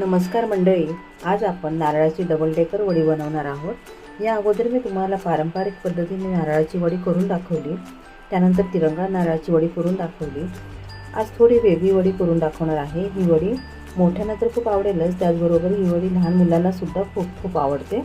नमस्कार मंडळी आज आपण नारळाची डबल डेकर वडी बनवणार आहोत. या अगोदर मी तुम्हाला पारंपरिक पद्धतीने नारळाची वडी करून दाखवली. त्यानंतर तिरंगा नारळाची वडी करून दाखवली. आज थोडी वेगळी वडी करून दाखवणार आहे. ही वडी मोठ्यांना तर खूप आवडेलच त्याचबरोबर ही वडी लहान मुलांनासुद्धा खूप खूप आवडते.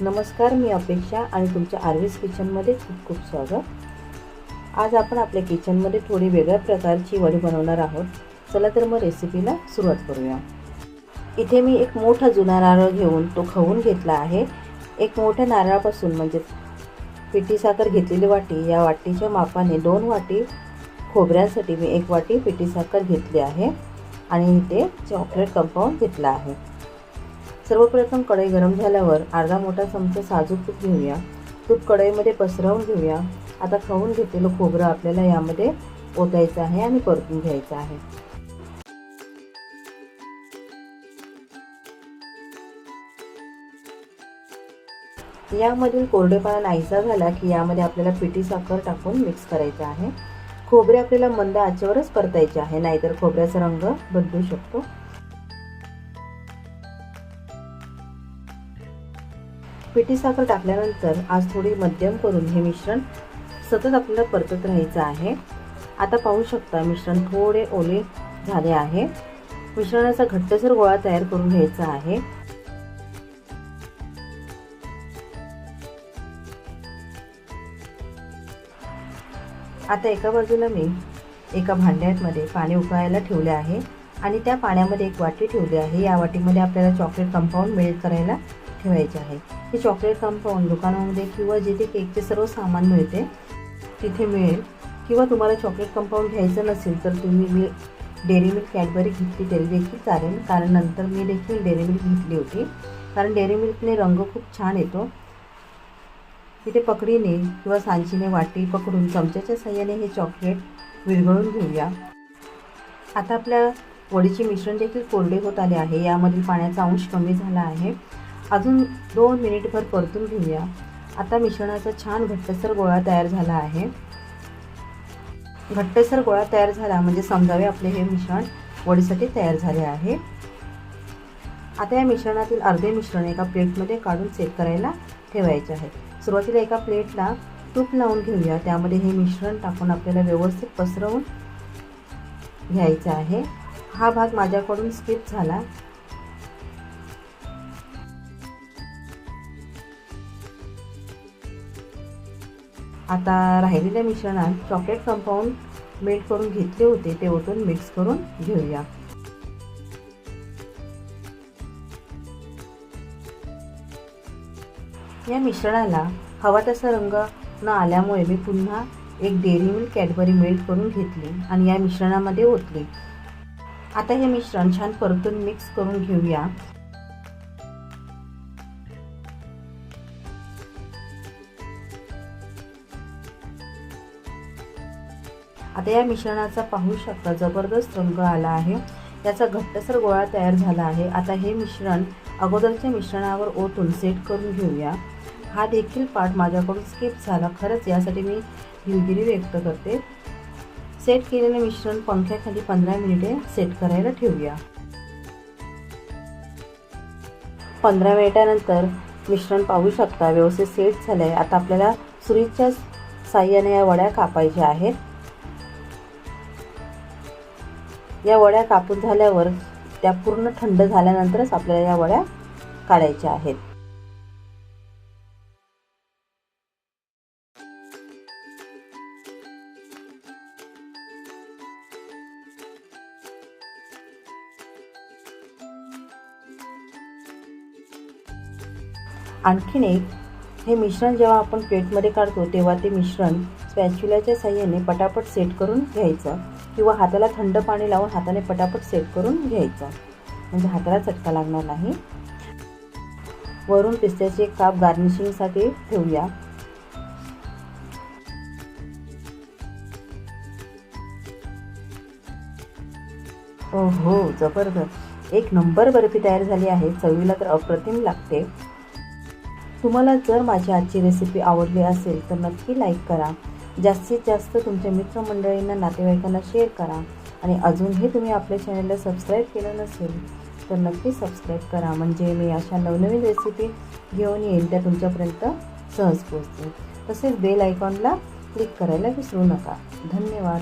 नमस्कार मी अपेक्षा आणि तुमच्या आर्वीस किचनमध्ये खूप खूप स्वागत. आज आपण आपल्या किचनमध्ये थोडी वेगळ्या प्रकारची वडी बनवणार आहोत. चला तर मग रेसिपीला सुरुवात करूया. इथे मी एक मोठा जुना नारळ घेऊन तो खवून घेतला आहे. एक मोठ्या नारळापासून म्हणजे पिठी साखर घेतलेली वाटी या वाटीच्या मापाने दोन वाटी खोबऱ्यासाठी मी एक वाटी पिठी साखर घेतली आहे आणि इथे चॉकलेट कंपाऊंड घेतला आहे. सर्वप्रथम कढई गरम झाल्यावर अर्धा मोठा चमचा साजूक तूप घेऊया. तूप कढईमध्ये पसरवून घेऊया. आता खवून घेतलेलं खोबरं आपल्याला यामध्ये ओतायचं आहे आणि परतून घ्यायचं आहे. यामधील कोरडेपणा नाहीसा झाला की यामध्ये आपल्याला पिठी साखर टाकून मिक्स करायचं आहे. खोबरे आपल्याला मंद आचेवरच परतायचे आहे नाहीतर खोबऱ्याचा रंग बदलू शकतो. पिठी साखर टाकल्यानंतर आज थोडी मध्यम करून हे मिश्रण सतत आपल्याला परतत राहायचं आहे. आता पाहू शकता मिश्रण थोडे ओले झाले आहे. मिश्रणाचा घट्टसर गोळा तयार करून घ्यायचा आहे. आता एका बाजूला मी एका भांड्यामध्ये पाणी उकळायला ठेवले आहे आणि त्या पाण्यामध्ये एक वाटी ठेवली आहे. या वाटीमध्ये आपल्याला चॉकलेट कंपाऊंड मेल्ट करायला ठेवायचे आहे. हे चॉकलेट कंपाऊंड दुकानामध्ये किंवा जिथे केकचे सर्व सामान मिळते तिथे मिळेल. किंवा तुम्हाला चॉकलेट कंपाऊंड घ्यायचं नसेल तर तुम्ही मी डेअरी मिल्क कॅडबरी घेतली तरी देखील चालेल. कारण नंतर मी देखील डेअरी मिल्क घेतली होती. कारण डेअरी मिल्कने रंग खूप छान येतो. तिथे पकडीने किंवा सांचीने वाटी पकडून चमच्याच्या साह्याने हे चॉकलेट विरघळून घेऊया. आता आपल्या वडीचे मिश्रण देखील कोरडे होत आले आहे. यामधील पाण्याचा अंश कमी झाला आहे. अजून दोन मिनिटभर परतून घेऊया. आता मिश्रणाचा छान घट्टसर गोळा तयार झाला आहे. घट्टसर गोळा तयार झाला म्हणजे समजावे आपले हे मिश्रण वडीसाठी तयार झाले आहे. आता या मिश्रणातील अर्धे मिश्रण एका प्लेटमध्ये काढून सेट करायला ठेवायचे आहे सुरुवातीला एका प्लेटला तूप लावून घेऊया. त्यामध्ये हे मिश्रण टाकून आपल्याला व्यवस्थित पसरवून घ्यायचं आहे. हा भाग माझ्याकडून स्किप झाला. आता राहिलेल्या मिश्रणात चॉकलेट कंपाऊंड मेल्ट करून घेतले होते. ते ओतून मिक्स करून घेऊया. या मिश्रणाला हवा तसा रंग न आल्यामुळे मी पुन्हा एक डेअरी मिल्क कॅडबरी मेल्ट करून घेतली आणि या मिश्रणामध्ये ओतली. आता हे मिश्रण छान परतून मिक्स करून घेऊया. आता या मिश्रणाचा पाहू शकता जबरदस्त रंग आला आहे. याचा घट्टसर गोळा तयार झाला आहे. आता हे मिश्रण अगोदरच्या मिश्रणावर ओतून सेट करून घेऊया. हा देखील पार्ट माझ्याकडून स्किप झाला. खरंच यासाठी मी दिलगिरी व्यक्त करते. सेट केलेले मिश्रण पंख्याखाली पंधरा मिनिटे सेट करायला ठेवूया. पंधरा मिनिटानंतर मिश्रण पाहू शकता व्यवस्थित सेट झालं आहे आता आपल्याला सुरीच्या साह्याने या वड्या कापायच्या आहेत. या वड्या कापून झाल्यावर त्या पूर्ण थंड झाल्यानंतरच आपल्याला या वड्या काढायच्या आहेत. आणखीन एक हे मिश्रण जेव्हा आपण प्लेटमध्ये काढतो तेव्हा ते मिश्रण स्पॅच्युलाच्या साह्याने पटापट सेट करून घ्यायचं किंवा हाताला थंड पाणी लावून हाताने पटापट सेट करून घ्यायचं. म्हणजे हाताला चटका लागणार नाही. वरून पिस्त्याचे काप गार्निशिंगसाठी ठेवूया. हो जबरदस्त. एक नंबर बर्फी तयार झाली आहे. चवीला तर अप्रतिम लागते. तुम्हाला जर माझी आजची रेसिपी आवडली असेल तर नक्की लाईक करा. जास्तीत जास्त तुमच्या मित्रमंडळींना नातेवाईकांना शेअर करा. आणि अजूनही तुम्ही आपल्या चॅनलला सबस्क्राईब केलं नसेल तर नक्की सबस्क्राईब करा. म्हणजे मी अशा नवनवीन रेसिपी घेऊन येईल त्या तुमच्यापर्यंत सहज पोहोचतील. तसेच बेल आयकॉनला क्लिक करायला विसरू नका. धन्यवाद.